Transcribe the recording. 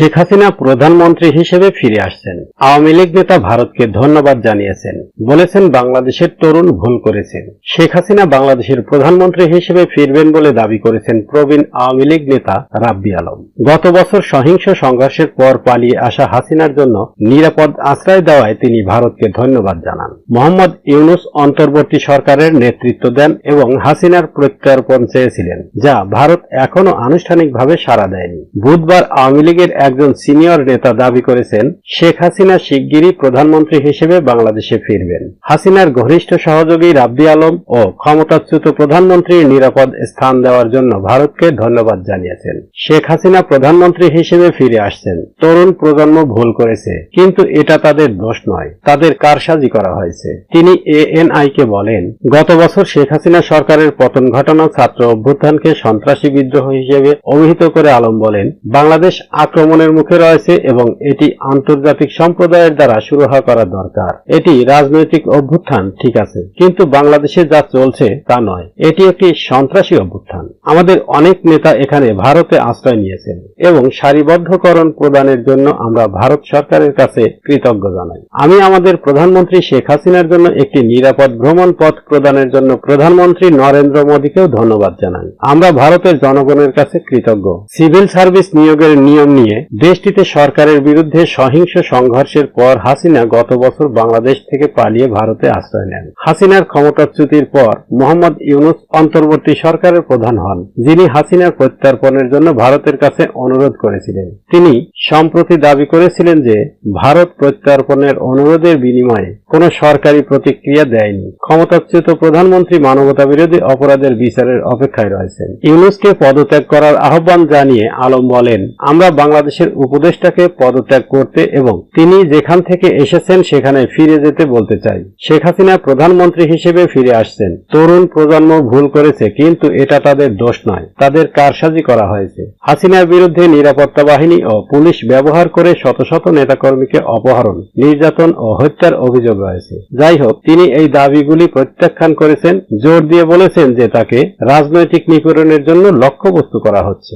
শেখ হাসিনা প্রধানমন্ত্রী হিসেবে ফিরে আসছেন। আওয়ামী লীগ নেতা ভারতকে ধন্যবাদ জানিয়েছেন। বলেছেন, বাংলাদেশের তরুণ ভুল করেছেন শেখ হাসিনা বাংলাদেশের প্রধানমন্ত্রী হিসেবে ফিরবেন বলে দাবি করেছেন প্রবীণ আওয়ামী লীগ নেতা রাব্বি আলম। গত বছর সহিংস সংঘর্ষের পর পালিয়ে আসা হাসিনার জন্য নিরাপদ আশ্রয় দেওয়ায় তিনি ভারতকে ধন্যবাদ জানান। মোহাম্মদ ইউনুস অন্তর্বর্তী সরকারের নেতৃত্ব দেন এবং হাসিনার প্রত্যর্পণ চেয়েছিলেন, যা ভারত এখনও আনুষ্ঠানিকভাবে সাড়া দেয়নি। বুধবার আওয়ামী লীগের একজন সিনিয়র নেতা দাবি করেছেন, শেখ হাসিনা শিগগিরই প্রধানমন্ত্রী হিসেবে বাংলাদেশে ফিরবেন। হাসিনার ঘনিষ্ঠ সহযোগী রাব্বি আলম ও ক্ষমতাচ্যুত প্রধানমন্ত্রীর নিরাপদ স্থান দেওয়ার জন্য ভারতকে ধন্যবাদ জানিয়েছেন। শেখ হাসিনা প্রধানমন্ত্রী হিসেবে ফিরে আসছেন। তরুণ প্রজন্ম ভুল করেছে, কিন্তু এটা তাদের দোষ নয়, তাদের কারসাজি করা হয়েছে। তিনি এএনআই কে বলেন, গত বছর শেখ হাসিনা সরকারের পতন ঘটানো ছাত্র অভ্যুত্থানকে সন্ত্রাসী বিদ্রোহ হিসেবে অভিহিত করে আলম বলেন, বাংলাদেশ আক্রমণের মুখে রয়েছে এবং এটি আন্তর্জাতিক সম্প্রদায়ের দ্বারা সুরাহা করা দরকার। এটি রাজনৈতিক অভ্যুত্থান, ঠিক আছে, কিন্তু বাংলাদেশে যা চলছে তা নয়। এটি একটি সন্ত্রাসী অভ্যুত্থান। আমাদের অনেক নেতা এখানে ভারতে আশ্রয় নিয়েছেন এবং সারিবদ্ধকরণ প্রদানের জন্য আমরা ভারত সরকারের কাছে কৃতজ্ঞ জানাই। আমি আমাদের প্রধানমন্ত্রী শেখ হাসিনার জন্য একটি নিরাপদ ভ্রমণ পথ প্রদানের জন্য প্রধানমন্ত্রী নরেন্দ্র মোদীকেও ধন্যবাদ জানাই। আমরা ভারতের জনগণের কাছে কৃতজ্ঞ। সিভিল সার্ভিস নিয়োগের নিয়ম নিয়ে দেশটিতে সরকারের বিরুদ্ধে সহিংস সংঘর্ষের পর হাসিনা গত বছর বাংলাদেশ থেকে পালিয়ে ভারতে আশ্রয় নেন। হাসিনার ক্ষমতাচ্যুতির পর মোহাম্মদ ইউনুস অন্তর্বর্তী সরকারের প্রধান হন, যিনি হাসিনার প্রত্যর্পণের জন্য ভারতের কাছে অনুরোধ করেছিলেন। তিনি সম্প্রতি দাবি করেছিলেন যে, ভারত প্রত্যর্পণের অনুরোধের বিনিময়ে কোনো সরকারি প্রতিক্রিয়া দেয়নি। ক্ষমতাচ্যুত প্রধানমন্ত্রী মানবতা বিরোধী অপরাধের বিচারের অপেক্ষায় রয়েছেন। ইউনুসকে পদত্যাগ করার আহ্বান জানিয়ে আলম বলেন, আমরা বাংলাদেশের উপদেষ্টাকে পদত্যাগ করতে এবং তিনি যেখান থেকে এসেছেন সেখানে ফিরে যেতে বলতে চাই। শেখ হাসিনা প্রধানমন্ত্রী হিসেবে ফিরে আসছেন। তরুণ প্রজন্ম ভুল করেছে, কিন্তু এটা তাদের দোষ নয়। তাদের কারসাজি করা হয়েছে। হাসিনার বিরুদ্ধে নিরাপত্তা বাহিনী ও পুলিশ ব্যবহার করে শত শত নেতাকর্মীকে অপহরণ, নির্যাতন ও হত্যার অভিযোগ রয়েছে। যাই হোক, তিনি এই দাবিগুলি প্রত্যাখ্যান করেছেন, জোর দিয়ে বলেছেন যে তাকে রাজনৈতিক নিপীড়নের জন্য লক্ষ্যবস্তু করা হচ্ছে।